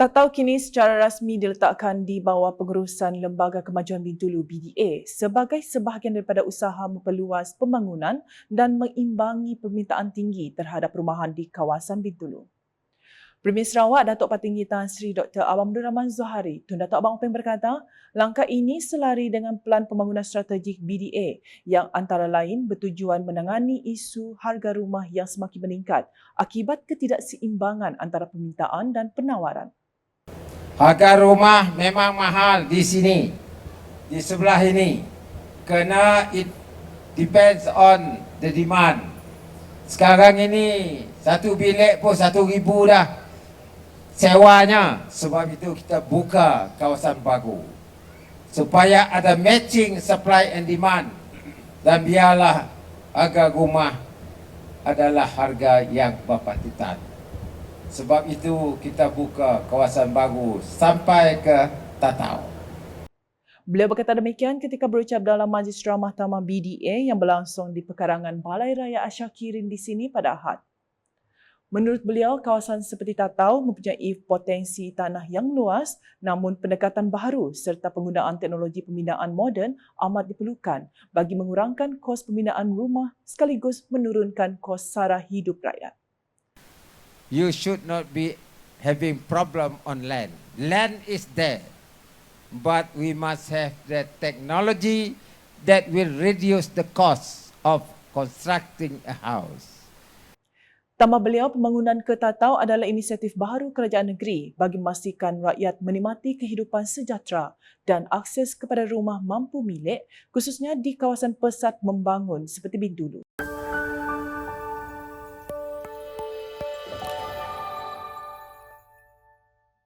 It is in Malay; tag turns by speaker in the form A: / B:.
A: Tatau kini secara rasmi diletakkan di bawah pengurusan Lembaga Kemajuan Bintulu BDA sebagai sebahagian daripada usaha memperluas pembangunan dan mengimbangi permintaan tinggi terhadap perumahan di kawasan Bintulu. Premier Sarawak Datuk Patinggi Tan Sri Dr. Awam Abdul Rahman Zuhari Tun Datuk Abang Openg berkata, langkah ini selari dengan Pelan Pembangunan Strategik BDA yang antara lain bertujuan menangani isu harga rumah yang semakin meningkat akibat ketidakseimbangan antara permintaan dan penawaran.
B: Harga rumah memang mahal di sini, di sebelah ini. Kerana it depends on the demand. Sekarang ini satu bilik pun satu ribu dah sewanya. Sebab itu kita buka kawasan baru. Supaya ada matching supply and demand. Dan biarlah harga rumah adalah harga yang berpatutan. Sebab itu kita buka kawasan baru sampai ke Tatau.
A: Beliau berkata demikian ketika berucap dalam Majlis Ramah Mahkamah BDA yang berlangsung di pekarangan Balai Raya Asyakirin di sini pada Ahad. Menurut beliau, kawasan seperti Tatau mempunyai potensi tanah yang luas namun pendekatan baharu serta penggunaan teknologi pembinaan moden amat diperlukan bagi mengurangkan kos pembinaan rumah sekaligus menurunkan kos sara hidup rakyat
B: you should not be having problem on land. Land is there, but we must have the technology that will reduce the cost of constructing a house.
A: Tambah beliau, pembangunan ke Tatau adalah inisiatif baharu kerajaan negeri bagi memastikan rakyat menikmati kehidupan sejahtera dan akses kepada rumah mampu milik khususnya di kawasan pesat membangun seperti Bintulu.